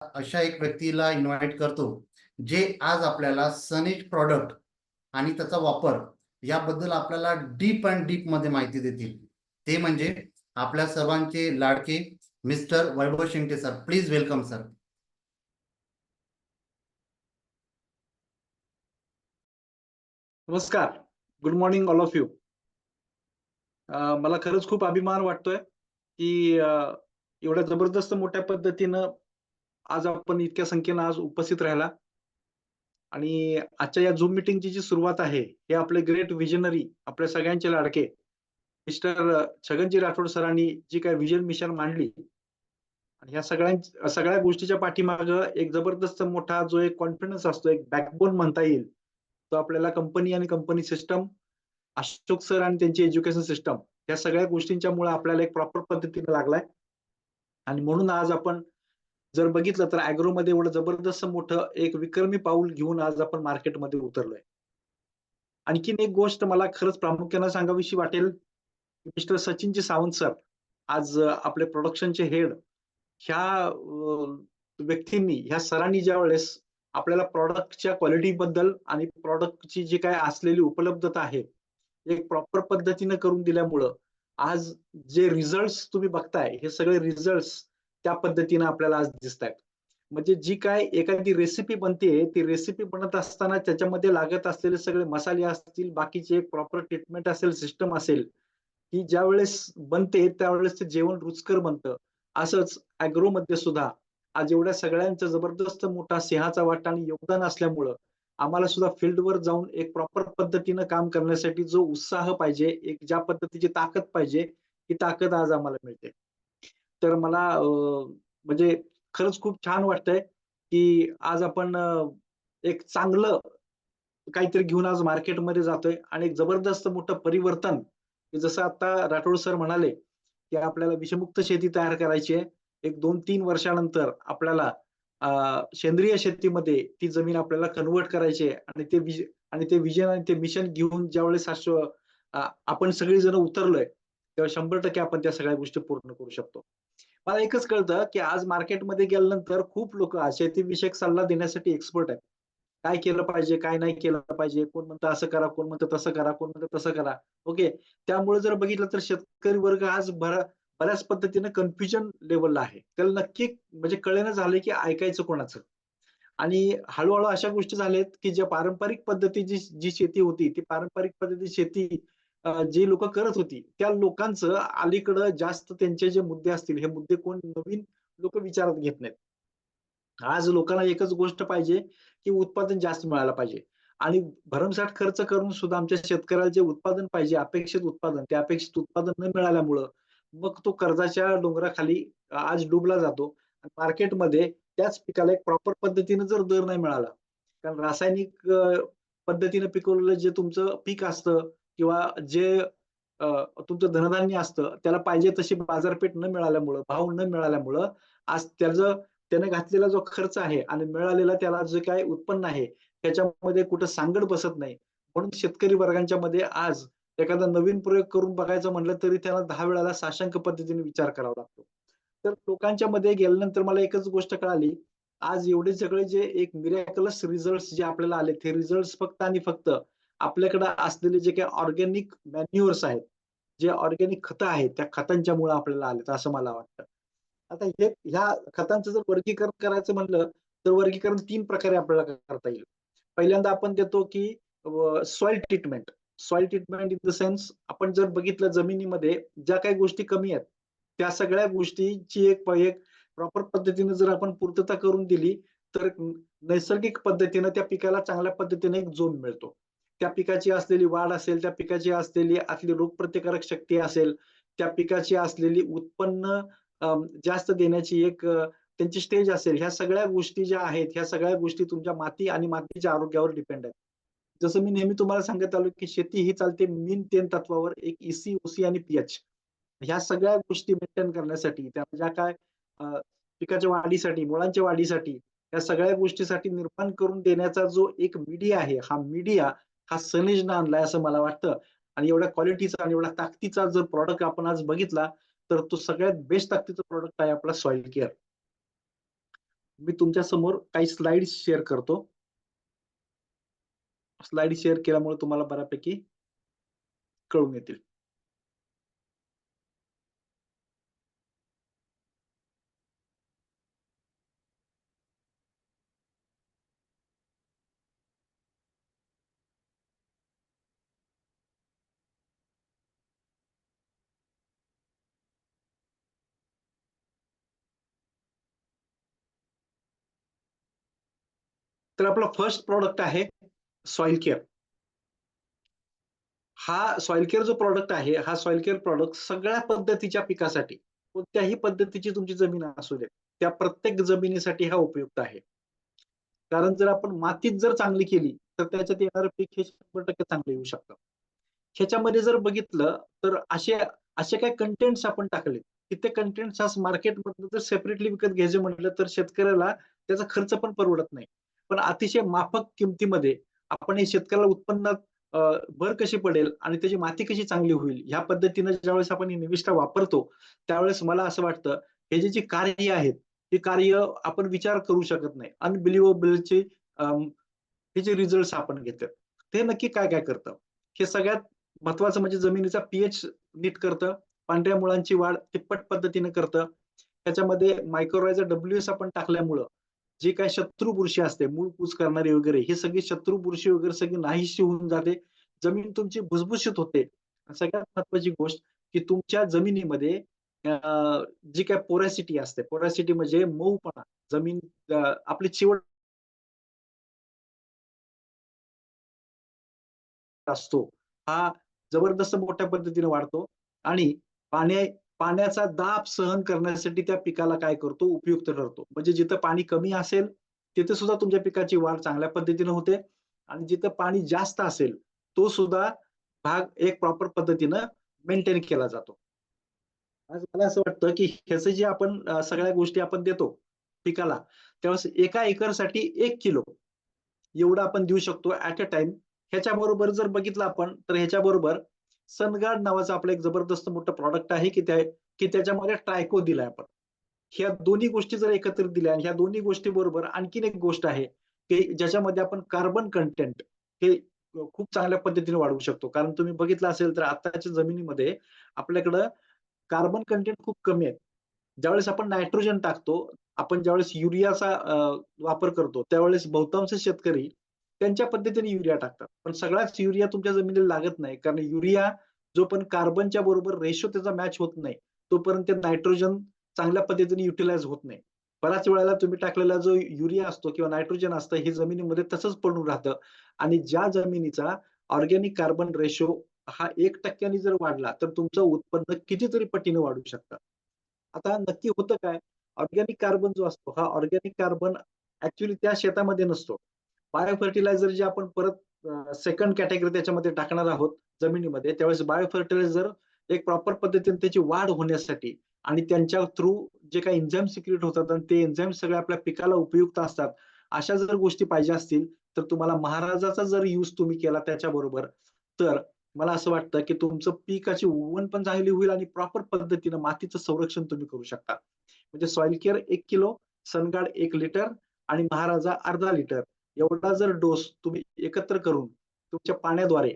अशा एक व्यक्तीला इन्व्हाइट करतो जे आज आपल्याला सनेज प्रॉडक्ट आणि त्याचा वापर याबद्दल आपल्याला डीप अँड डीपमध्ये माहिती देतील. ते म्हणजे आपल्या सर्वांचे लाडके mister Vaibhav Shingte sir please welcome sir नमस्कार. Good morning all of you मला खरंच खूप अभिमान वाटतोय की एवढ्या जबरदस्त मोठ्या पद्धतीनं आज आपण इतक्या संख्येनं आज उपस्थित राहिला. आणि आजच्या या झूम मिटिंगची जी सुरुवात आहे हे आपले ग्रेट विजनरी आपल्या सगळ्यांचे लाडके मिस्टर छगनजी राठोड सरांनी जी काय विजन मिशन मांडली आणि ह्या सगळ्या सगळ्या गोष्टीच्या पाठीमाग एक जबरदस्त मोठा जो एक कॉन्फिडन्स असतो एक बॅकबोन म्हणता येईल तो आपल्याला कंपनी आणि कंपनी सिस्टम अशोक सर आणि त्यांची एज्युकेशन सिस्टम या सगळ्या गोष्टींच्या मुळे आपल्याला एक प्रॉपर पद्धतीने लागलाय. आणि म्हणून आज आपण जर बघितलं तर अॅग्रो मध्ये एवढं जबरदस्त मोठं एक विक्रमी पाऊल घेऊन आज आपण मार्केटमध्ये उतरलोय. आणखीन एक गोष्ट मला खरंच प्रामुख्यानं सांगावीशी वाटेल. मिस्टर सचिनजी सावंत सर आज आपले प्रोडक्शनचे हेड ह्या व्यक्तींनी ह्या सरांनी ज्या वेळेस आपल्याला प्रॉडक्टच्या क्वालिटी बद्दल आणि प्रॉडक्टची जी काय असलेली उपलब्धता आहे एक प्रॉपर पद्धतीनं करून दिल्यामुळं आज जे रिझल्ट तुम्ही बघताय हे सगळे रिझल्ट त्या पद्धतीनं आपल्याला आज दिसत आहेत म्हणजे जी काय एखादी रेसिपी बनते ती रेसिपी बनत असताना त्याच्यामध्ये लागत असलेले सगळे मसाले असतील बाकीचे एक प्रॉपर ट्रीटमेंट असेल सिस्टम असेल की ज्या वेळेस बनते त्यावेळेस ते जेवण रुचकर बनतं. असंच अॅग्रोमध्ये सुद्धा आज एवढ्या सगळ्यांचा जबरदस्त मोठा सिंहाचा वाटा आणि योगदान असल्यामुळं आम्हाला सुद्धा फील्डवर जाऊन एक प्रॉपर पद्धतीनं काम करण्यासाठी जो उत्साह पाहिजे एक ज्या पद्धतीची ताकद पाहिजे ही ताकद आज आम्हाला मिळते. तर मला म्हणजे खरंच खूप छान वाटतंय की आज आपण एक चांगलं काहीतरी घेऊन आज मार्केटमध्ये जातोय आणि एक जबरदस्त मोठं परिवर्तन जसं आता राठोड सर म्हणाले की आपल्याला विषमुक्त शेती तयार करायची आहे. एक दोन तीन वर्षानंतर आपल्याला सेंद्रिय शेतीमध्ये ती जमीन आपल्याला कन्वर्ट करायची आहे आणि ते आणि ते विजन आणि ते मिशन घेऊन ज्यावेळेस आपण सगळी जण उतरलोय तेव्हा शंभर टक्के आपण त्या सगळ्या गोष्टी पूर्ण करू शकतो. मला एकच कळतं की आज मार्केटमध्ये गेल्यानंतर खूप लोक शेतीविषयक सल्ला देण्यासाठी एक्सपर्ट आहेत. काय केलं पाहिजे काय नाही केलं पाहिजे कोण म्हणतं असं करा कोण म्हणतं तसं करा कोण म्हणतं तसं करा. ओके त्यामुळे जर बघितलं तर शेतकरी वर्ग आज बऱ्याच पद्धतीने कन्फ्युजन लेवलला आहे. त्याला नक्की म्हणजे कळेनं झालंय की ऐकायचं कोणाचं. आणि हळूहळू अशा गोष्टी झाल्यात की ज्या पारंपरिक पद्धतीची जी शेती होती ती पारंपरिक पद्धतीची शेती जी लोक करत होती त्या लोकांचं अलीकडं जास्त त्यांचे जे मुद्दे असतील हे मुद्दे कोण नवीन लोक विचारात घेत नाहीत. आज लोकांना एकच गोष्ट पाहिजे की उत्पादन जास्त मिळायला पाहिजे. आणि भरमसाठ खर्च करून सुद्धा आमच्या शेतकऱ्याला जे उत्पादन पाहिजे अपेक्षित उत्पादन ते अपेक्षित उत्पादन न मिळाल्यामुळं मग तो कर्जाच्या डोंगराखाली आज डुबला जातो. मार्केटमध्ये त्याच पिकाला एक प्रॉपर पद्धतीने जर दर नाही मिळाला कारण रासायनिक पद्धतीने पिकवलेलं जे तुमचं पीक असतं किंवा जे तुमचं धनधान्य असतं त्याला पाहिजे तशी बाजारपेठ न मिळाल्यामुळं भाव न मिळाल्यामुळं आज त्याचं त्याने घातलेला जो खर्च आहे आणि मिळालेला त्याला जे काय उत्पन्न आहे त्याच्यामध्ये कुठं सांगड बसत नाही. म्हणून शेतकरी वर्गांच्या मध्ये आज एखादा नवीन प्रयोग करून बघायचं म्हणलं तरी त्याला दहा वेळाला साशंक पद्धतीने विचार करावा लागतो. तर लोकांच्या मध्ये गेल्यानंतर मला एकच गोष्ट कळाली. आज एवढे सगळे जे एक मिरॅकलस रिझल्ट जे आपल्याला आले ते रिझल्ट फक्त आणि फक्त आपल्याकडे असलेले जे काही ऑर्गॅनिक मॅन्युअर्स आहेत जे ऑर्गॅनिक खतं आहेत त्या खतांच्या मुळे आपल्याला आले असं मला वाटतं. आता हे ह्या खतांचं जर वर्गीकरण करायचं म्हणलं तर वर्गीकरण तीन प्रकारे आपल्याला करता येईल. पहिल्यांदा आपण देतो की soil treatment soil treatment in the sense आपण जर बघितलं जमिनीमध्ये ज्या काही गोष्टी कमी आहेत त्या सगळ्या गोष्टीची एक एक प्रॉपर पद्धतीने जर आपण पूर्तता करून दिली तर नैसर्गिक पद्धतीने त्या पिकाला चांगल्या पद्धतीने एक जोम मिळतो. त्या पिकाची असलेली वाढ असेल त्या पिकाची असलेली असली रोगप्रतिकारक शक्ती असेल त्या पिकाची असलेली उत्पन्न जास्त देण्याची एक त्यांची स्टेज असेल ह्या सगळ्या गोष्टी ज्या आहेत ह्या सगळ्या गोष्टी तुमच्या माती आणि मातीच्या आरोग्यावर डिपेंड आहेत. जसं मी नेहमी तुम्हाला सांगत आलो की शेती ही चालते मीन तेन तत्वावर एक इसी ओसी आणि पीएच ह्या सगळ्या गोष्टी मेंटेन करण्यासाठी त्या ज्या काय पिकाच्या वाढीसाठी मुळांच्या वाढीसाठी या सगळ्या गोष्टीसाठी निर्माण करून देण्याचा जो एक मीडिया आहे हा मीडिया हा सनेजनं आणलाय असं मला वाटतं. आणि एवढ्या क्वालिटीचा आणि एवढ्या ताकदीचा जर प्रॉडक्ट आपण आज बघितला तर तो सगळ्यात बेस्ट ताकदीचा प्रॉडक्ट आहे आपला सॉइल केअर मी तुमच्यासमोर काही स्लाइड शेअर करतो. स्लाइड शेअर केल्यामुळे तुम्हाला बऱ्यापैकी कळून येतील. तर आपला फर्स्ट प्रॉडक्ट आहे सॉइल केअर हा सॉइल केअर जो प्रॉडक्ट आहे हा सॉइल केअर प्रॉडक्ट सगळ्या पद्धतीच्या पिकासाठी कोणत्याही पद्धतीची तुमची जमीन असू दे त्या प्रत्येक जमिनीसाठी हा उपयुक्त आहे. कारण जर आपण मातीत जर चांगली केली तर त्याच्यात येणारं पीक हे शंभर टक्के चांगलं येऊ शकतं. ह्याच्यामध्ये जर बघितलं तर असे असे काही कंटेंट्स आपण टाकले की ते कंटेंट्स आज मार्केटमधून जर सेपरेटली विकत घ्यायचे म्हटलं तर शेतकऱ्याला त्याचा खर्च पण परवडत नाही. पण अतिशय माफक किमतीमध्ये आपण हे शेतकऱ्याला उत्पन्नात भर कशी पडेल आणि त्याची माती कशी चांगली होईल ह्या पद्धतीनं ज्यावेळेस आपण ही निविष्ठा वापरतो त्यावेळेस मला असं वाटतं हे जे जी कार्य आहेत हे कार्य आपण विचार करू शकत नाही. अनबिलिव्हेबलचे हे जे रिझल्ट आपण घेतात ते नक्की काय काय करतं? हे सगळ्यात महत्वाचं म्हणजे जमिनीचा पीएच नीट करतं पांढऱ्या मुळांची वाढ तिप्पट पद्धतीने करतं. त्याच्यामध्ये मायक्रोरायझर डब्ल्यू एस आपण टाकल्यामुळं जे काय शत्रू बुरशी असते मूळ कूच करणारी वगैरे हे सगळी शत्रू बुरशी वगैरे सगळी नाहीशी होऊन जाते. जमीन तुमची भुसभुशीत होते. सगळ्यात महत्वाची गोष्ट की तुमच्या जमिनीमध्ये अं, जी काय पोरॅसिटी असते पोरॅसिटी म्हणजे मऊपणा. जमीन आपली चिवट असतो. हा जबरदस्त मोठ्या पद्धतीने वाढतो. आणि पाण्या पाण्याचा दाब सहन करण्यासाठी त्या पिकाला काय करतो? उपयुक्त ठरतो. म्हणजे जिथं पाणी कमी असेल तिथे सुद्धा तुमच्या पिकाची वाढ चांगल्या पद्धतीने होते. आणि जिथं पाणी जास्त असेल तो सुद्धा भाग एक प्रॉपर पद्धतीनं मेंटेन केला जातो. आज मला असं वाटतं की ह्याचं जे आपण सगळ्या गोष्टी आपण देतो पिकाला त्यावेळेस एका एकरसाठी एक किलो एवढं आपण देऊ शकतो ऍट अ टाइम ह्याच्याबरोबर जर बघितलं आपण तर ह्याच्या बरोबर सनगार्ड नावाचं आपलं एक जबरदस्त मोठं प्रॉडक्ट आहे की त्या की त्याच्यामध्ये ट्रायको दिलाय आपण. ह्या दोन्ही गोष्टी जर एकत्रित दिल्या आणि ह्या दोन्ही गोष्टी बरोबर आणखीन एक गोष्ट आहे की ज्याच्यामध्ये आपण कार्बन कंटेंट हे खूप चांगल्या पद्धतीने वाढवू शकतो. कारण तुम्ही बघितलं असेल तर आताच्या जमिनीमध्ये आपल्याकडं कार्बन कंटेंट खूप कमी आहे. ज्यावेळेस आपण नायट्रोजन टाकतो आपण ज्यावेळेस युरियाचा वापर करतो त्यावेळेस बहुतांश शेतकरी त्यांच्या पद्धतीने युरिया टाकतात. पण सगळाच युरिया तुमच्या जमिनीला लागत नाही. कारण युरिया जो पण कार्बनच्या बरोबर रेशो त्याचा मॅच होत नाही. तोपर्यंत नायट्रोजन चांगल्या पद्धतीने युटिलाइज होत नाही. बऱ्याच वेळेला तुम्ही टाकलेला जो युरिया असतो किंवा नायट्रोजन असतं हे जमिनीमध्ये तसंच पडून राहतं. आणि ज्या जमिनीचा ऑर्गॅनिक कार्बन रेशो हा एक टक्क्याने जर वाढला तर तुमचं उत्पन्न कितीतरी पटीने वाढू शकतं. आता नक्की होतं काय? ऑर्गॅनिक कार्बन जो असतो हा ऑर्गॅनिक कार्बन ऍक्च्युली त्या शेतामध्ये नसतो. बायो फर्टिलायझर जे आपण परत सेकंड कॅटेगरी त्याच्यामध्ये टाकणार आहोत जमिनीमध्ये त्यावेळेस बायो फर्टिलायझर एक प्रॉपर पद्धतीने त्याची वाढ होण्यासाठी आणि त्यांच्या थ्रू जे काही एन्झाईम सिक्रिएट होतात आणि ते एन्झाईम सगळे आपल्या पिकाला उपयुक्त असतात अशा जर गोष्टी पाहिजे असतील तर तुम्हाला महाराजाचा जर यूज तुम्ही केला त्याच्याबरोबर तर मला असं वाटतं की तुमचं पिकाची उवन पण चांगली होईल आणि प्रॉपर पद्धतीनं मातीचं संरक्षण तुम्ही करू शकता. म्हणजे सॉइल केअर एक किलो सनगार्ड एक लिटर आणि महाराजा अर्धा लिटर एवढा जर डोस तुम्ही एकत्र करून तुमच्या पाण्याद्वारे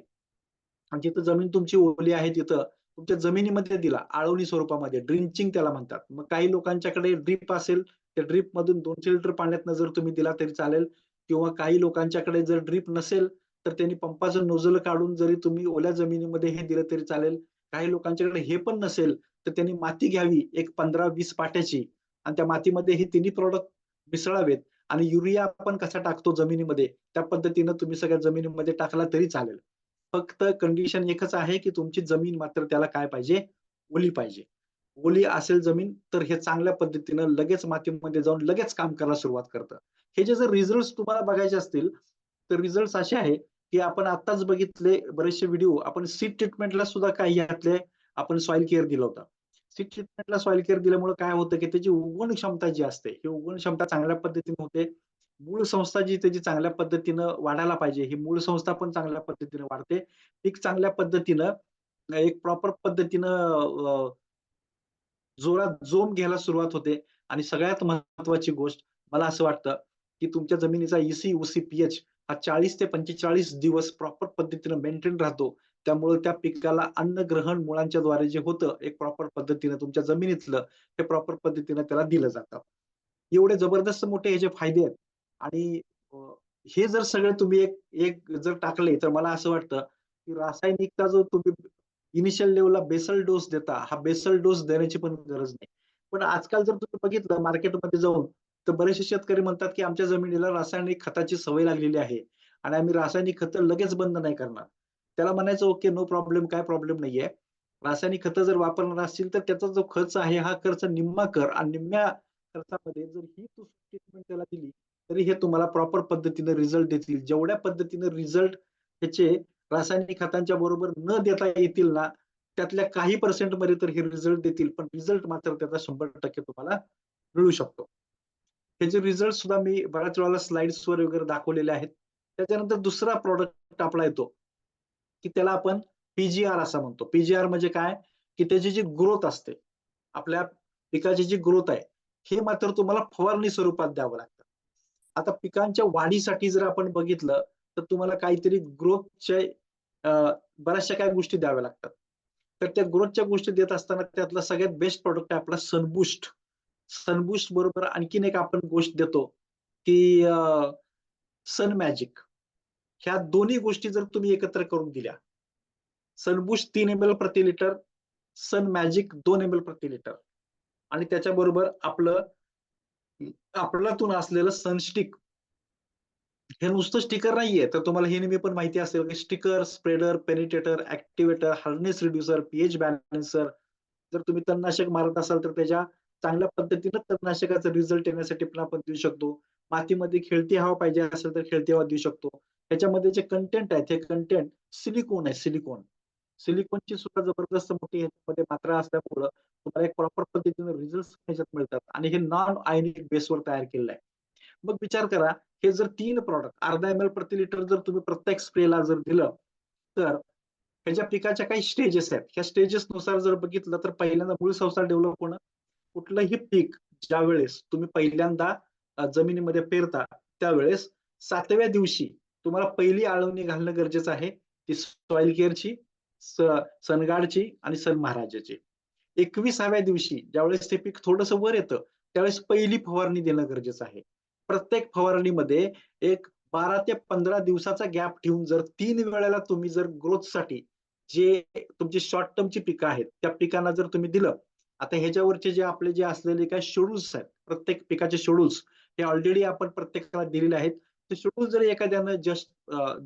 जिथं जमीन तुमची ओली आहे तिथं तुमच्या जमिनीमध्ये दिला आळवणी स्वरूपामध्ये ड्रिंचिंग त्याला म्हणतात. मग काही लोकांच्याकडे ड्रीप असेल त्या ड्रीप मधून दोनशे लिटर पाण्यातनं जर तुम्ही दिला तरी चालेल. किंवा काही लोकांच्याकडे जर ड्रीप नसेल तर त्यांनी पंपाचं नोजल काढून जरी तुम्ही ओल्या जमिनीमध्ये हे दिलं तरी चालेल. काही लोकांच्याकडे हे पण नसेल तर त्यांनी माती घ्यावी एक पंधरा वीस पाट्याची. आणि त्या मातीमध्ये हे तिन्ही प्रॉडक्ट मिसळावेत. आणि युरिया आपण कसा टाकतो जमिनीमध्ये? त्या पद्धतीनं तुम्ही सगळ्या जमिनीमध्ये टाकला तरी चालेल. फक्त कंडिशन एकच आहे की तुमची जमीन मात्र त्याला काय पाहिजे? ओली पाहिजे. ओली असेल जमीन तर हे चांगल्या पद्धतीनं लगेच मातीमध्ये जाऊन लगेच काम करायला सुरुवात करतं. हे जे जर रिझल्ट तुम्हाला बघायचे असतील तर रिझल्ट असे आहे की आपण आताच बघितले बरेचसे व्हिडिओ आपण सीड ट्रीटमेंटला सुद्धा काही घातले. आपण सॉइल केअर दिलं होतं. सीड ट्रीटमेंटला सॉइल केअर दिल्यामुळे काय होतं की त्याची उगवण क्षमता जी असते ही उगवण क्षमता चांगल्या पद्धतीने होते. मूळ संस्था जी त्याची चांगल्या पद्धतीनं वाढायला पाहिजे ही मूळ संस्था पण चांगल्या पद्धतीने वाढते. पीक चांगल्या पद्धतीनं एक प्रॉपर पद्धतीनं जोरात जोम घ्यायला सुरुवात होते. आणि सगळ्यात महत्वाची गोष्ट मला असं वाटतं की तुमच्या जमिनीचा ईसी इसी उसी पीएच हा चाळीस ते पंचेचाळीस दिवस प्रॉपर पद्धतीने मेंटेन राहतो. त्यामुळे त्या पिकाला अन्न ग्रहण मुळांच्या द्वारे जे होतं एक प्रॉपर पद्धतीने तुमच्या जमिनीतलं हे प्रॉपर पद्धतीने त्याला दिलं जातं. एवढे जबरदस्त मोठे याचे फायदे आहेत आणि हे जर सगळे तुम्ही एक एक जर टाकले तर मला असं वाटतं की रासायनिकचा जो तुम्ही इनिशियल लेवलला बेसल डोस देता हा बेसल डोस देण्याची पण गरज नाही. पण आजकाल जर तुम्ही बघितलं मार्केटमध्ये जाऊन तर बरेचसे शेतकरी म्हणतात की आमच्या जमिनीला रासायनिक खताची सवय लागलेली आहे आणि आम्ही रासायनिक खतं लगेच बंद नाही करणार. त्याला म्हणायचं ओके नो प्रॉब्लेम काय प्रॉब्लेम नाहीये. रासायनिक खतं जर वापरणार असतील तर त्याचा जो खर्च आहे हा खर्च निम्मा कर आणि निम्म्या खर्चामध्ये जर ही तू ट्रीटमेंट त्याला दिली तरी हे तुम्हाला प्रॉपर पद्धतीने रिझल्ट देतील. जेवढ्या पद्धतीने रिझल्ट ह्याचे रासायनिक खतांच्या बरोबर न देता येतील ना त्यातल्या काही पर्सेंटमध्ये तर हे रिझल्ट देतील पण रिझल्ट मात्र त्याचा शंभर टक्के तुम्हाला मिळू शकतो. त्याचे रिझल्ट सुद्धा मी बऱ्याच वेळेला स्लाइड्स वर वगैरे दाखवलेले आहेत त्याच्यानंतर दुसरा प्रॉडक्ट आपला येतो. की त्याला आपण पीजीआर असं म्हणतो. पीजीआर म्हणजे काय? की त्याची जी ग्रोथ असते आपल्या पिकाची जी ग्रोथ आहे हे मात्र तुम्हाला फवारणी स्वरूपात द्यावं लागतं. आता पिकांच्या वाढीसाठी जर आपण बघितलं तर तुम्हाला काहीतरी ग्रोथच्या बऱ्याचशा काही गोष्टी द्याव्या लागतात. तर त्या ग्रोथच्या गोष्टी देत असताना त्यातला सगळ्यात बेस्ट प्रोडक्ट आहे आपला सनबुस्ट सनबुस्ट बरोबर आणखीन एक आपण गोष्ट देतो की सन मॅजिक ह्या दोन्ही गोष्टी जर तुम्ही एकत्र करून दिल्या सनबुश तीन एम एल प्रति लिटर सन मॅजिक दोन एम एल प्रति लिटर. आणि त्याच्याबरोबर आपलं आपल्यातून असलेलं सनस्टिक हे नुसतं स्टिकर नाहीये तर तुम्हाला हे नेहमी पण माहिती असेल की sticker spreader penetrator activator hardness reducer pH balancer. जर तुम्ही तणनाशक मारत असाल तर त्याच्या चांगल्या पद्धतीनं तणनाशकाचा रिझल्ट येण्यासाठी पण आपण देऊ शकतो. मातीमध्ये खेळती हवा पाहिजे असेल तर खेळती हवा देऊ शकतो. त्याच्यामध्ये जे कंटेंट आहेत हे कंटेंट सिलिकॉन आहे सिलिकॉन सिलिकॉनची सुद्धा जबरदस्त मोठी ह्याच्यामध्ये मात्रा असल्यामुळं तुम्हाला एक प्रॉपर पद्धतीने रिझल्ट ह्याच्यात मिळतात. आणि हे नॉन आयनिक बेसवर तयार केलेलं आहे. मग विचार करा हे जर तीन प्रॉडक्ट अर्धा एम एल प्रति लिटर जर तुम्ही प्रत्येक स्प्रेला जर दिलं तर ह्याच्या पिकाच्या काही स्टेजेस आहेत. ह्या स्टेजेस नुसार जर बघितलं तर पहिल्यांदा मूळ संसार डेव्हलप होणं कुठलंही पीक ज्या वेळेस तुम्ही पहिल्यांदा जमिनीमध्ये पेरता त्यावेळेस सातव्या दिवशी तुम्हाला पहिली आळवणी घालणं गरजेचं आहे ती सॉइल केअरची सनगाडची आणि सन महाराजाची. एकविसाव्या दिवशी ज्यावेळेस ते पीक थोडस वर येतं त्यावेळेस पहिली फवारणी देणं गरजेचं आहे. प्रत्येक फवारणीमध्ये एक बारा ते पंधरा दिवसाचा गॅप ठेवून जर तीन वेळेला तुम्ही जर ग्रोथसाठी जे तुमची शॉर्ट टर्मची पिकं आहेत त्या पिकांना जर तुम्ही दिलं आता ह्याच्यावरचे जे आपले जे असलेले काय शेड्यूल्स आहेत प्रत्येक पिकाचे शेड्यूल्स हे ऑलरेडी आपण प्रत्येकाला दिलेले आहेत. ते शेड्यूल जरी एखाद्यानं जस्ट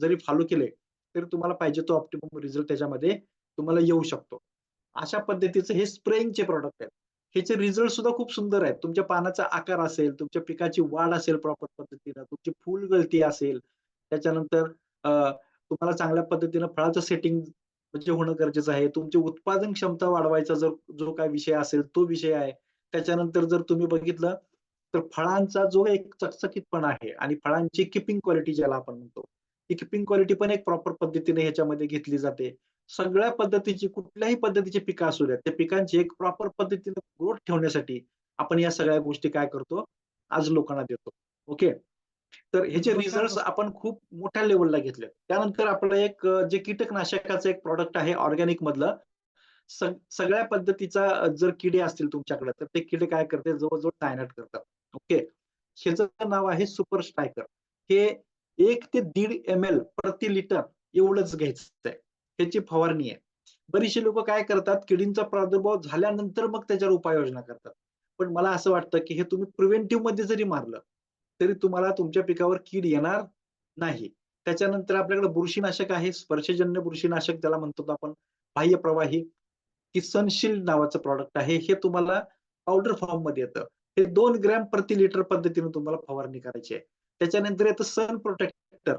जरी फॉलो केले तरी तुम्हाला पाहिजे तो ऑप्टिमम रिझल्ट त्याच्यामध्ये तुम्हाला येऊ शकतो. अशा पद्धतीचे हे स्प्रेइंगचे प्रॉडक्ट आहेत. ह्याचे रिझल्ट सुद्धा खूप सुंदर आहेत. तुमच्या पानाचा आकार असेल तुमच्या पिकाची वाढ असेल प्रॉपर पद्धतीनं तुमची फुल गळती असेल त्याच्यानंतर तुम्हाला चांगल्या पद्धतीनं फळाचं सेटिंग म्हणजे होणं गरजेचं आहे. तुमची उत्पादन क्षमता वाढवायचा जर जो काय विषय असेल तो विषय आहे. त्याच्यानंतर जर तुम्ही बघितलं तर फळांचा जो एक चकचकीतपणा आहे आणि फळांची किपिंग क्वालिटी ज्याला आपण म्हणतो ती किपिंग क्वालिटी पण एक प्रॉपर पद्धतीने ह्याच्यामध्ये घेतली जाते. सगळ्या पद्धतीची कुठल्याही पद्धतीची पिकं असू द्या त्या पिकांची एक प्रॉपर पद्धतीने ग्रोथ ठेवण्यासाठी आपण या सगळ्या गोष्टी काय करतो आज लोकांना देतो. ओके तर ह्याचे रिझल्ट आपण खूप मोठ्या लेवलला घेतले त्यानंतर आपलं एक जे कीटकनाशकाचं एक प्रॉडक्ट आहे ऑर्गॅनिक मधलं सगळ्या पद्धतीचा जर किडे असतील तुमच्याकडे तर ते किडे काय करते? जवळजवळ टायनट करतात. ओके? ह्याचं नाव आहे सुपर स्ट्रायकर. हे एक ते दीड एम एल प्रति लिटर एवढंच घ्यायचं आहे ह्याची फवारणी आहे. बरीचशी लोक काय करतात किडींचा प्रादुर्भाव झाल्यानंतर मग त्याच्यावर उपाययोजना करतात. पण मला असं वाटतं की हे तुम्ही प्रिव्हेंटिव्हमध्ये जरी मारलं तरी तुम्हाला तुमच्या पिकावर कीड येणार नाही. त्याच्यानंतर आपल्याकडे बुरशीनाशक आहे स्पर्शजन्य बुरशीनाशक त्याला म्हणतो आपण बाह्य प्रवाही किसनशील नावाचं प्रॉडक्ट आहे. हे तुम्हाला पावडर फॉर्ममध्ये येतं. हे दोन ग्रॅम प्रति लिटर पद्धतीने तुम्हाला फवारणी करायची आहे. त्याच्यानंतर येतं सन प्रोटेक्टर.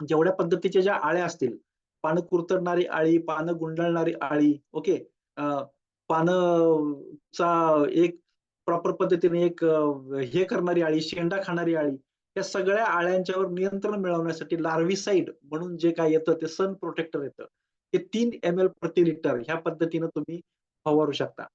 जेवढ्या पद्धतीच्या ज्या आळ्या असतील पानं कुरतडणारी आळी पानं गुंडाळणारी आळी ओके? पानचा एक प्रॉपर पद्धतीने एक हे करणारी आळी शेंडा खाणारी आळी या सगळ्या आळ्यांच्यावर नियंत्रण मिळवण्यासाठी लार्विसाईड म्हणून जे काय येतं ते सन प्रोटेक्टर येतं. हे तीन एम एल प्रति लिटर ह्या पद्धतीनं तुम्ही फवारू शकता.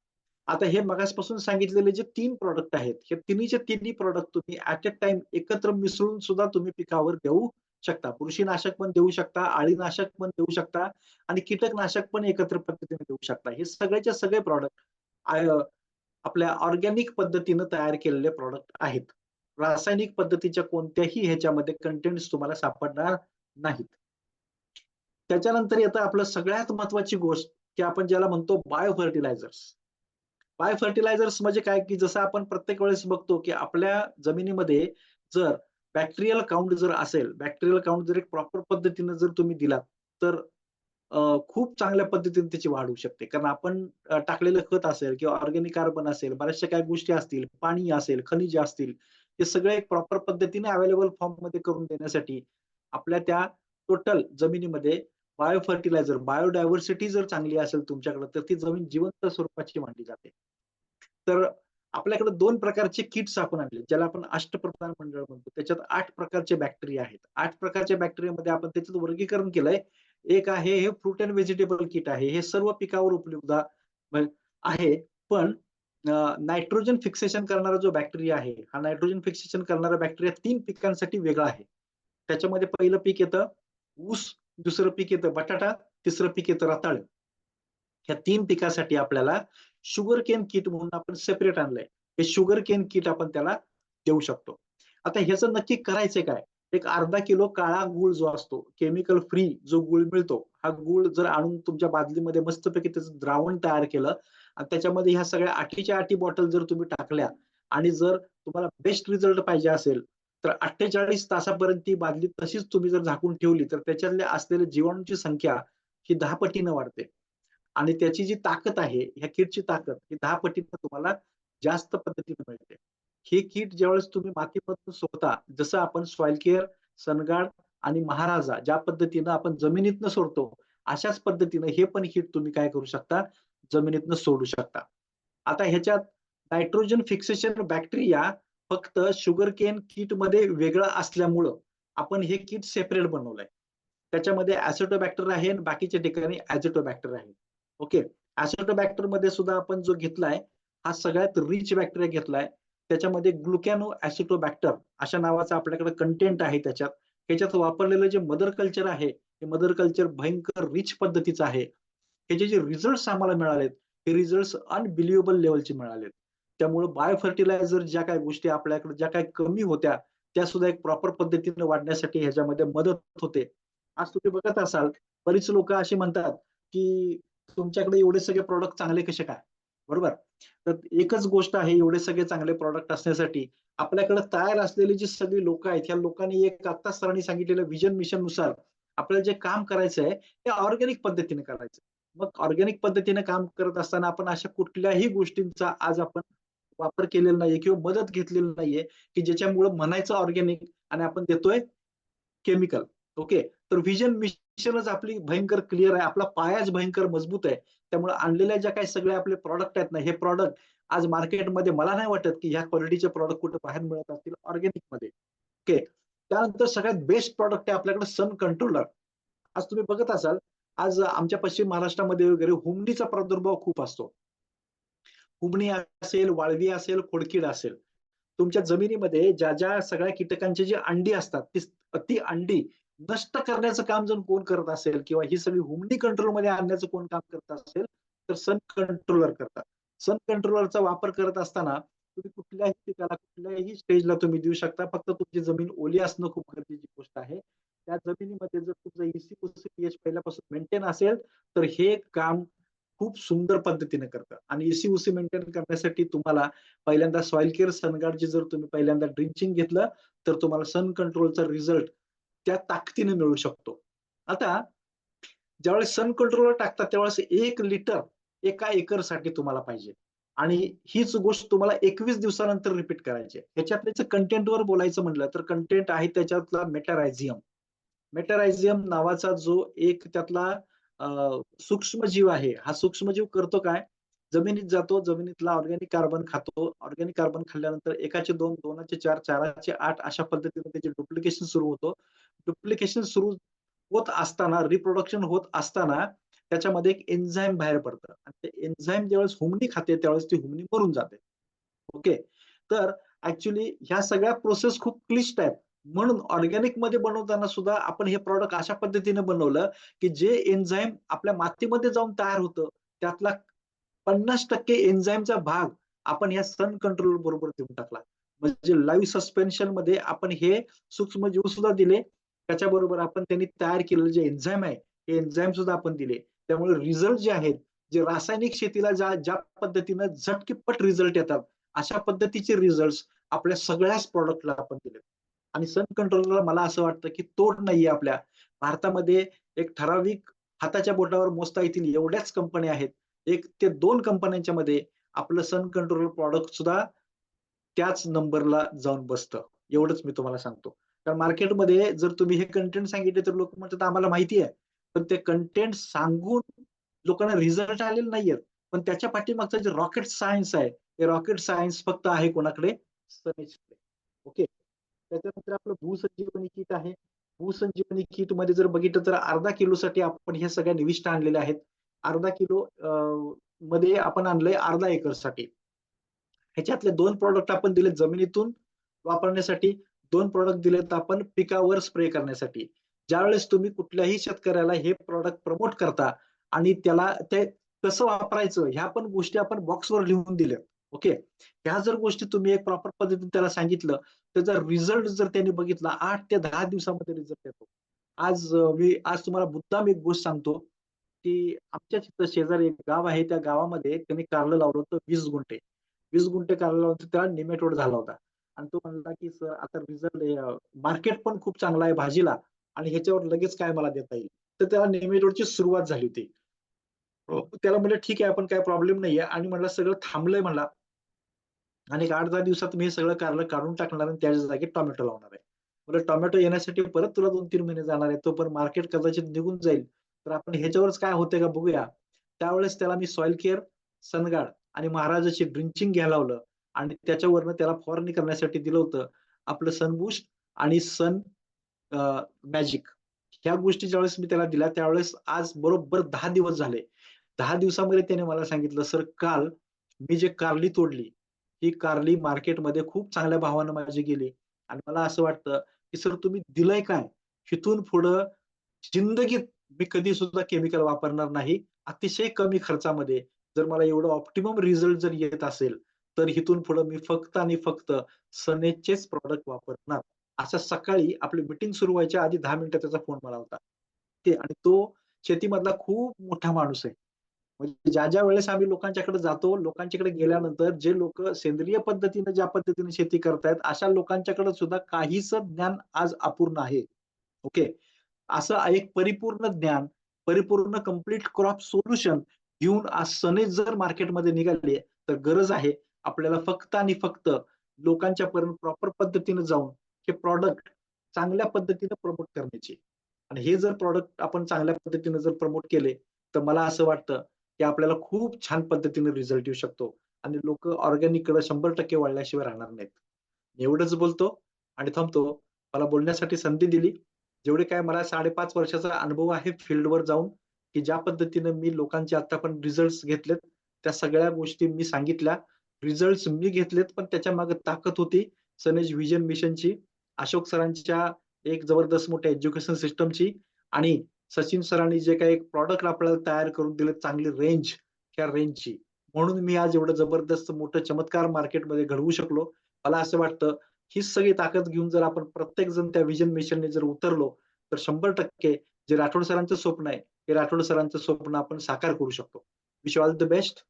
आता हे मगासपासून सांगितलेले जे तीन प्रॉडक्ट आहेत हे तिन्हीचे तिन्ही प्रॉडक्ट तुम्ही ऍट अ टाइम एकत्र मिसळून सुद्धा तुम्ही पिकावर देऊ शकता. बुरशीनाशक पण देऊ शकता आळीनाशक पण देऊ शकता आणि कीटकनाशक पण एकत्र पद्धतीने देऊ शकता. हे सगळेचे सगळे प्रॉडक्ट आपल्या ऑर्गॅनिक पद्धतीनं तयार केलेले प्रॉडक्ट आहेत. रासायनिक पद्धतीच्या कोणत्याही ह्याच्यामध्ये कंटेंट्स तुम्हाला सापडणार नाहीत. त्याच्यानंतर येतं आपलं सगळ्यात महत्वाची गोष्ट की आपण ज्याला म्हणतो बायो फर्टिलायझर्स बाय फर्टिलायझर्स म्हणजे काय? की जसं आपण प्रत्येक वेळेस बघतो की आपल्या जमिनीमध्ये जर बॅक्टेरियल काउंट जर असेल बॅक्टेरियल काउंट जर एक प्रॉपर पद्धतीने जर तुम्ही दिलात तर खूप चांगल्या पद्धतीने त्याची वाढ होऊ शकते. कारण आपण टाकलेलं खत असेल किंवा ऑर्गॅनिक कार्बन असेल बऱ्याचशा काही गोष्टी असतील पाणी असेल खनिज असतील हे सगळे एक प्रॉपर पद्धतीने अवेलेबल फॉर्ममध्ये करून देण्यासाठी आपल्या त्या टोटल जमिनीमध्ये बायो फर्टिलायझर बायोडायव्हर्सिटी जर चांगली असेल तुमच्याकडे तर ती जमीन जिवंत स्वरूपाची मानली जाते. तर आपल्याकडे दोन प्रकारचे किट्स आपण आणले ज्याला आपण अष्टप्रधान मंडळ म्हणतो. त्याच्यात आठ प्रकारचे बॅक्टेरिया आहेत. आठ प्रकारच्या बॅक्टेरियामध्ये आपण त्याच्यात वर्गीकरण केलंय. एक आहे हे फ्रूट अँड व्हेजिटेबल किट आहे. हे सर्व पिकावर उपलब्ध आहे. पण नायट्रोजन फिक्सेशन करणारा जो बॅक्टेरिया आहे हा नायट्रोजन फिक्सेशन करणारा बॅक्टेरिया तीन पिकांसाठी वेगळा आहे. त्याच्यामध्ये पहिलं पीक येतं ऊस दुसरं पीक येतं बटाटा तिसरं पीक येतं रताळ. ह्या तीन पिकासाठी आपल्याला शुगर केन किट म्हणून आपण सेपरेट आणलंय. हे शुगर केन किट आपण त्याला देऊ शकतो. आता ह्याचं नक्की करायचंय काय? एक अर्धा किलो काळा गुळ जो असतो केमिकल फ्री जो गुळ मिळतो हा गुळ जर आणून तुमच्या बादलीमध्ये मस्तपैकी त्याचं द्रावण तयार केलं आणि त्याच्यामध्ये ह्या सगळ्या आठीच्या आठी बॉटल जर तुम्ही टाकल्या आणि जर तुम्हाला बेस्ट रिझल्ट पाहिजे असेल तर अठ्ठेचाळीस तासापर्यंत ती बादली तशीच तुम्ही जर झाकून ठेवली तर त्याच्यातले असलेल्या जीवाणूंची संख्या ही दहा पटीनं वाढते. आणि त्याची जी ताकद आहे ह्या किटची ताकद ही दहा पटीनं तुम्हाला जास्त पद्धतीने मिळते. हे किट ज्यावेळेस तुम्ही मातीमधून सोडता जसं आपण सॉइल केअर सनगाड आणि महाराजा ज्या पद्धतीनं आपण जमिनीतनं सोडतो अशाच पद्धतीनं हे पण किट तुम्ही काय करू शकता जमिनीतनं सोडू शकता. आता ह्याच्यात नायट्रोजन फिक्सेशन बॅक्टेरिया फक्त शुगर केन किटमध्ये वेगळं असल्यामुळं आपण हे किट सेपरेट बनवलंय. त्याच्यामध्ये ऍसिटोबॅक्टर आहे आणि बाकीच्या ठिकाणी ऍझिटोबॅक्टर आहे. ओके ऍसिटोबॅक्टरमध्ये सुद्धा आपण जो घेतलाय हा सगळ्यात रिच बॅक्टेरिया घेतलाय. त्याच्यामध्ये ग्लुकॅनो ऍसिटोबॅक्टर अशा नावाचा आपल्याकडे कंटेंट आहे त्याच्यात. ह्याच्यात वापरलेलं जे मदर कल्चर आहे हे मदर कल्चर भयंकर रिच पद्धतीचं आहे. ह्याचे जे रिझल्ट आम्हाला मिळालेत हे रिझल्ट अनबिलिव्हेबल लेवलचे मिळालेत. त्यामुळे बायो फर्टिलायझर ज्या काही गोष्टी आपल्याकडे ज्या काही कमी होत्या त्या सुद्धा एक प्रॉपर पद्धतीने वाढण्यासाठी ह्याच्यामध्ये मदत होते. आज तुम्ही बघत असाल बरीच लोक अशी म्हणतात की तुमच्याकडे एवढे सगळे प्रॉडक्ट चांगले कसे काय? बरोबर? तर एकच गोष्ट आहे एवढे सगळे चांगले प्रॉडक्ट असण्यासाठी आपल्याकडे तयार असलेली जी सगळी लोक आहेत ह्या लोकांनी एक आता सरांनी सांगितलेलं विजन मिशननुसार आपल्याला जे काम करायचं आहे ते ऑर्गॅनिक पद्धतीने करायचं मग ऑर्गॅनिक पद्धतीने काम करत असताना आपण अशा कुठल्याही गोष्टींचा आज आपण वापर केलेला नाहीये किंवा मदत घेतलेली नाहीये की ज्याच्यामुळे म्हणायचं ऑर्गॅनिक आणि आपण देतोय केमिकल ओके तर व्हिजन मिशनच आपली भयंकर क्लिअर आहे. आपला पायाच भयंकर मजबूत आहे. त्यामुळे आणलेल्या ज्या काही सगळे आपले प्रॉडक्ट आहेत ना हे प्रॉडक्ट आज मार्केटमध्ये मला नाही वाटत की ह्या क्वालिटीचे प्रॉडक्ट कुठे बाहेर मिळत असतील ऑर्गॅनिकमध्ये. ओके त्यानंतर सगळ्यात बेस्ट प्रॉडक्ट आहे आपल्याकडे सन कंट्रोलर आज तुम्ही बघत असाल आज आमच्या पश्चिम महाराष्ट्रामध्ये वगैरे हुंडीचा प्रादुर्भाव खूप असतो. हुमणी असेल वाळवी असेल खोडकीड असेल. तुमच्या जमिनीमध्ये ज्या ज्या सगळ्या कीटकांची जी अंडी असतात ती ती अंडी नष्ट करण्याचं काम जर कोण करत असेल किंवा ही सगळी हुमणी कंट्रोलमध्ये आणण्याचं कोण काम करत असेल तर सन कंट्रोलर करतात. सन कंट्रोलरचा वापर करत असताना तुम्ही कुठल्याही पिकाला कुठल्याही स्टेजला तुम्ही देऊ शकता. फक्त तुमची जमीन ओली असणं खूप गरजेची गोष्ट आहे. त्या जमिनीमध्ये जर तुमचं इसी पीएच पहिल्यापासून मेंटेन असेल तर हे काम खूप सुंदर पद्धतीने करतात. आणि एसी उसी मेंटेन करण्यासाठी तुम्हाला पहिल्यांदा सॉइल केअर सनगार्डची जर तुम्ही पहिल्यांदा ड्रिंचिंग घेतलं तर तुम्हाला सन कंट्रोलचा रिझल्ट त्या ताकदीने मिळू शकतो. आता ज्यावेळेस सन कंट्रोलवर टाकतात त्यावेळेस एक लिटर एका एकरसाठी तुम्हाला पाहिजे. आणि हीच गोष्ट तुम्हाला एकवीस दिवसानंतर रिपीट करायची ह्याच्यातल्या कंटेंटवर बोलायचं म्हटलं तर कंटेंट आहे त्याच्यातला मेटारायझियम मेटारायझियम नावाचा जो एक त्यातला सूक्ष्मजीव आहे. हा सूक्ष्मजीव करतो काय? जमिनीत जातो जमिनीतला ऑर्गॅनिक कार्बन खातो. ऑर्गॅनिक कार्बन खाल्ल्यानंतर एकाचे दोन दोनाचे चार चाराचे आठ अशा पद्धतीने त्याचे डुप्लिकेशन सुरू होतो. डुप्लिकेशन सुरू होत असताना रिप्रोडक्शन होत असताना त्याच्यामध्ये एक एन्झाईम बाहेर पडतं. आणि ते एन्झाईम ज्यावेळेस हुमणी खाते त्यावेळेस ती हुमणी मरून जाते. ओके तर ऍक्च्युली ह्या सगळ्या प्रोसेस खूप क्लिष्ट आहेत. म्हणून ऑर्गॅनिकमध्ये बनवताना सुद्धा आपण हे प्रॉडक्ट अशा पद्धतीने बनवलं की जे एन्झाईम आपल्या मातीमध्ये जाऊन तयार होतं त्यातला पन्नास टक्के एन्झाईमचा भाग आपण या सन कंट्रोल बरोबर देऊन टाकला. म्हणजे लाईव्ह सस्पेन्शनमध्ये आपण हे सूक्ष्मजीव सुद्धा दिले त्याच्याबरोबर आपण त्यांनी तयार केलेलं जे एन्झाईम आहे हे एन्झाईम सुद्धा आपण दिले. त्यामुळे रिझल्ट जे आहेत जे रासायनिक शेतीला ज्या ज्या पद्धतीनं झटकीपट रिझल्ट येतात अशा पद्धतीचे रिझल्ट आपल्या सगळ्याच प्रॉडक्टला आपण दिले आणि सन कंट्रोलला मला असं वाटतं की तोड नाहीये आपल्या. भारतामध्ये एक ठराविक हाताच्या बोटावर मोजता येतील एवढ्याच कंपन्या आहेत. एक ते दोन कंपन्यांच्या मध्ये आपलं सन कंट्रोल प्रॉडक्ट सुद्धा त्याच नंबरला जाऊन बसतं. एवढंच मी तुम्हाला सांगतो. कारण मार्केटमध्ये जर तुम्ही हे कंटेंट सांगितले तर लोक म्हणतात आम्हाला माहिती आहे. पण ते कंटेंट सांगून लोकांना रिझल्ट आलेले नाहीयेत. पण त्याच्या पाठीमागचं जे रॉकेट सायन्स आहे ते रॉकेट सायन्स फक्त आहे कोणाकडे? ओके त्याच्यानंतर आपलं भूसंजीवनी किट आहे. भूसंजीवनी किटमध्ये जर बघितलं तर अर्धा किलोसाठी आपण हे सगळ्या निविष्ट आणलेल्या आहेत. अर्धा किलो मध्ये आपण आणलंय अर्धा एकरसाठी ह्याच्यातले दोन प्रॉडक्ट आपण दिले जमिनीतून वापरण्यासाठी दोन प्रॉडक्ट दिलेत आपण पिकावर स्प्रे करण्यासाठी. ज्यावेळेस तुम्ही कुठल्याही शेतकऱ्याला हे प्रॉडक्ट प्रमोट करता आणि त्याला ते कसं वापरायचं ह्या पण गोष्टी आपण बॉक्सवर लिहून दिल्या ओके? ह्या जर गोष्टी तुम्ही एक प्रॉपर पद्धतीने त्याला सांगितलं त्याचा रिझल्ट जर त्यांनी बघितला आठ ते दहा दिवसामध्ये रिझल्ट येतो. आज मी आज तुम्हाला मुद्दाम एक गोष्ट सांगतो की आमच्या तिथं शेजारी एक गाव आहे त्या गावामध्ये त्यांनी कारलं लावलं होतं वीस गुंठे. वीस गुंठे कारलं लावलं होतं त्याला निमेटोड झाला होता. आणि तो म्हणला की सर आता रिझल्ट मार्केट पण खूप चांगला आहे भाजीला आणि ह्याच्यावर लगेच काय मला देता येईल? तर त्याला नेमेटोडची सुरुवात झाली होती. त्याला म्हणलं ठीक आहे आपण काय प्रॉब्लेम नाहीये. आणि म्हणलं सगळं थांबलंय म्हणला. आणि एक आठ दहा दिवसात मी हे सगळं कारलं काढून टाकणार आणि त्याच्या जागी टोमॅटो लावणार आहे. म्हणजे टोमॅटो येण्यासाठी परत तुला दोन तीन महिने जाणार आहे. तो पण मार्केट कदाचित निघून जाईल. तर आपण ह्याच्यावरच काय होतंय का बघूया. त्यावेळेस त्याला मी सॉइल केअर सनगाड आणि महाराजाची ड्रिंचिंग घ्यायला लावलं. आणि त्याच्यावरनं त्याला फवारणी करण्यासाठी दिलं होतं. आपलं सनबूस्ट आणि सन मॅजिक ह्या गोष्टी ज्यावेळेस मी त्याला दिल्या त्यावेळेस आज बरोबर दहा दिवस झाले. दहा दिवसामध्ये त्याने मला सांगितलं सर काल मी जे कारली तोडली ही कारली मार्केटमध्ये खूप चांगल्या भावानं माझी गेली. आणि मला असं वाटतं की सर तुम्ही दिलंय काय? हिथून पुढं जिंदगीत मी कधी सुद्धा केमिकल वापरणार नाही. अतिशय कमी खर्चामध्ये जर मला एवढं ऑप्टिमम रिझल्ट जर येत असेल तर हिथून पुढे मी फक्त आणि फक्त सनेचेच प्रॉडक्ट वापरणार. असं सकाळी आपली मिटिंग सुरू व्हायच्या आधी दहा मिनिटं त्याचा फोन मला होता. ते आणि तो शेतीमधला खूप मोठा माणूस आहे. म्हणजे ज्या ज्या वेळेस आम्ही लोकांच्याकडे जातो लोकांच्याकडे गेल्यानंतर जे लोक सेंद्रिय पद्धतीने ज्या पद्धतीने शेती करतायत अशा लोकांच्याकडे सुद्धा काहीच ज्ञान आज अपूर्ण आहे. ओके? असं एक परिपूर्ण ज्ञान परिपूर्ण कंप्लीट क्रॉप सोल्युशन घेऊन आज सने जर मार्केटमध्ये निघाले तर गरज आहे आपल्याला फक्त आणि फक्त लोकांच्या पर्यंत प्रॉपर पद्धतीने जाऊन हे प्रॉडक्ट चांगल्या पद्धतीने प्रमोट करण्याची. आणि हे जर प्रॉडक्ट आपण चांगल्या पद्धतीने जर प्रमोट केले तर मला असं वाटतं की आपल्याला खूप छान पद्धतीने रिझल्ट येऊ शकतो. आणि लोक ऑर्गॅनिककडे शंभर टक्के वळल्याशिवाय राहणार नाहीत. एवढंच बोलतो आणि थांबतो. मला बोलण्यासाठी संधी दिली. जेवढे काय मला साडेपाच वर्षाचा अनुभव आहे फील्डवर जाऊन की ज्या पद्धतीने मी लोकांचे आता पण रिझल्ट घेतलेत त्या सगळ्या गोष्टी मी सांगितल्या. रिझल्ट मी घेतलेत पण त्याच्यामागे ताकद होती सनेज विजन मिशनची अशोक सरांच्या एक जबरदस्त मोठ्या एज्युकेशन सिस्टमची आणि सचिन सरांनी जे काही प्रॉडक्ट आपल्याला तयार करून दिले चांगली रेंज त्या रेंजची म्हणून मी आज एवढं जबरदस्त मोठं चमत्कार मार्केटमध्ये घडवू शकलो. मला असं वाटतं ही सगळी ताकद घेऊन जर आपण प्रत्येक जण त्या विजन मिशनने जर उतरलो तर शंभर टक्के जे राठोड सरांचं स्वप्न आहे हे राठोड सरांचं स्वप्न आपण साकार करू शकतो. Wish all the best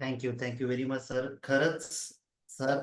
thank you thank you very much sir खरंच सर